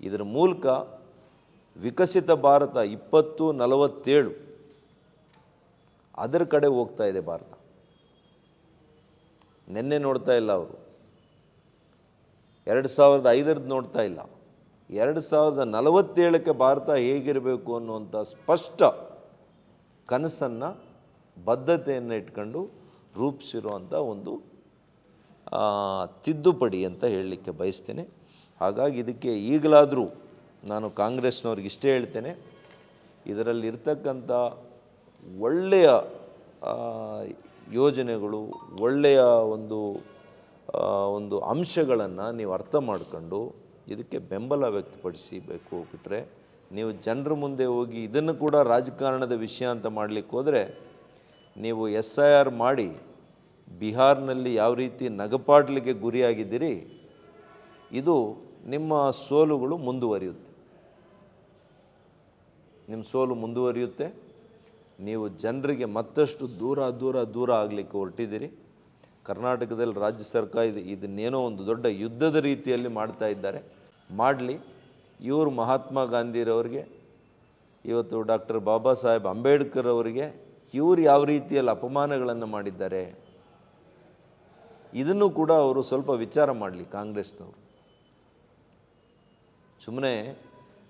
ಇದರ ಮೂಲಕ ವಿಕಸಿತ ಭಾರತ ಇಪ್ಪತ್ತು ನಲವತ್ತೇಳು. ಅದರ ಕಡೆ ಹೋಗ್ತಾ ಇದೆ ಭಾರತ. ನಿನ್ನೆ ನೋಡ್ತಾ ಇಲ್ಲ ಅವರು. ಎರಡು ಸಾವಿರದ ಐದರದ್ದು ನೋಡ್ತಾ ಇಲ್ಲ. ಎರಡು ಸಾವಿರದ ನಲವತ್ತೇಳಕ್ಕೆ ಭಾರತ ಹೇಗಿರಬೇಕು ಅನ್ನುವಂಥ ಸ್ಪಷ್ಟ ಕನಸನ್ನು, ಬದ್ಧತೆಯನ್ನು ಇಟ್ಕೊಂಡು ರೂಪಿಸಿರುವಂಥ ಒಂದು ತಿದ್ದುಪಡಿ ಅಂತ ಹೇಳಲಿಕ್ಕೆ ಬಯಸ್ತೇನೆ. ಹಾಗಾಗಿ ಇದಕ್ಕೆ ಈಗಲಾದರೂ ನಾನು ಕಾಂಗ್ರೆಸ್ನವ್ರಿಗೆ ಇಷ್ಟೇ ಹೇಳ್ತೇನೆ, ಇದರಲ್ಲಿರ್ತಕ್ಕಂಥ ಒಳ್ಳೆಯ ಯೋಜನೆಗಳು, ಒಳ್ಳೆಯ ಒಂದು ಒಂದು ಅಂಶಗಳನ್ನು ನೀವು ಅರ್ಥ ಮಾಡ್ಕೊಂಡು ಇದಕ್ಕೆ ಬೆಂಬಲ ವ್ಯಕ್ತಪಡಿಸಬೇಕು ಬಿಟ್ಟರೆ ನೀವು ಜನರ ಮುಂದೆ ಹೋಗಿ ಇದನ್ನು ಕೂಡ ರಾಜಕಾರಣದ ವಿಷಯ ಅಂತ ಮಾಡಲಿಕ್ಕೆ ಹೋದರೆ, ನೀವು ಎಸ್ ಐ ಆರ್ ಮಾಡಿ ಬಿಹಾರ್ನಲ್ಲಿ ಯಾವ ರೀತಿ ನಗಪಾಡಲಿಕ್ಕೆ ಗುರಿಯಾಗಿದ್ದೀರಿ, ಇದು ನಿಮ್ಮ ಸೋಲುಗಳು ಮುಂದುವರಿಯುತ್ತೆ. ನಿಮ್ಮ ಸೋಲು ಮುಂದುವರಿಯುತ್ತೆ. ನೀವು ಜನರಿಗೆ ಮತ್ತಷ್ಟು ದೂರ ದೂರ ದೂರ ಆಗಲಿಕ್ಕೆ ಹೊರಟಿದ್ದೀರಿ. ಕರ್ನಾಟಕದಲ್ಲಿ ರಾಜ್ಯ ಸರ್ಕಾರ ಇದು, ಇದನ್ನೇನೋ ಒಂದು ದೊಡ್ಡ ಯುದ್ಧದ ರೀತಿಯಲ್ಲಿ ಮಾಡ್ತಾ ಇದ್ದಾರೆ. ಮಾಡಲಿ. ಇವರು ಮಹಾತ್ಮ ಗಾಂಧಿರವರಿಗೆ, ಇವತ್ತು ಡಾಕ್ಟರ್ ಬಾಬಾ ಸಾಹೇಬ್ ಅಂಬೇಡ್ಕರ್ ಅವರಿಗೆ ಇವರು ಯಾವ ರೀತಿಯಲ್ಲಿ ಅಪಮಾನಗಳನ್ನು ಮಾಡಿದ್ದಾರೆ? ಇದನ್ನು ಕೂಡ ಅವರು ಸ್ವಲ್ಪ ವಿಚಾರ ಮಾಡಲಿ ಕಾಂಗ್ರೆಸ್ನವರು. ಸುಮ್ಮನೆ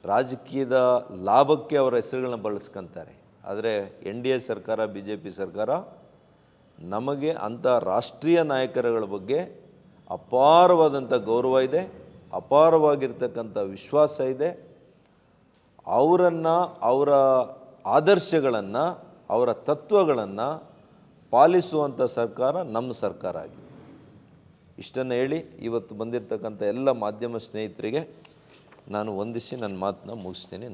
ರಾಜಕೀಯದ ಲಾಭಕ್ಕೆ ಅವರ ಹೆಸರುಗಳನ್ನ ಬಳಸ್ಕೊಂತಾರೆ. ಆದರೆ ಎನ್ ಡಿ ಎ ಸರ್ಕಾರ, ಬಿ ಜೆ ಪಿ ಸರ್ಕಾರ ನಮಗೆ ಅಂಥ ರಾಷ್ಟ್ರೀಯ ನಾಯಕರುಗಳ ಬಗ್ಗೆ ಅಪಾರವಾದಂಥ ಗೌರವ ಇದೆ ಅಪಾರವಾಗಿರ್ತಕ್ಕಂಥ ವಿಶ್ವಾಸ ಇದೆ. ಅವರನ್ನು, ಅವರ ಆದರ್ಶಗಳನ್ನು, ಅವರ ತತ್ವಗಳನ್ನು ಪಾಲಿಸುವಂಥ ಸರ್ಕಾರ ನಮ್ಮ ಸರ್ಕಾರ ಆಗಿದೆ. ಇಷ್ಟನ್ನು ಹೇಳಿ ಇವತ್ತು ಬಂದಿರತಕ್ಕಂಥ ಎಲ್ಲ ಮಾಧ್ಯಮ ಸ್ನೇಹಿತರಿಗೆ ನಾನು ವಂದಿಸಿ ನನ್ನ ಮಾತನ್ನ ಮುಗಿಸ್ತೀನಿ.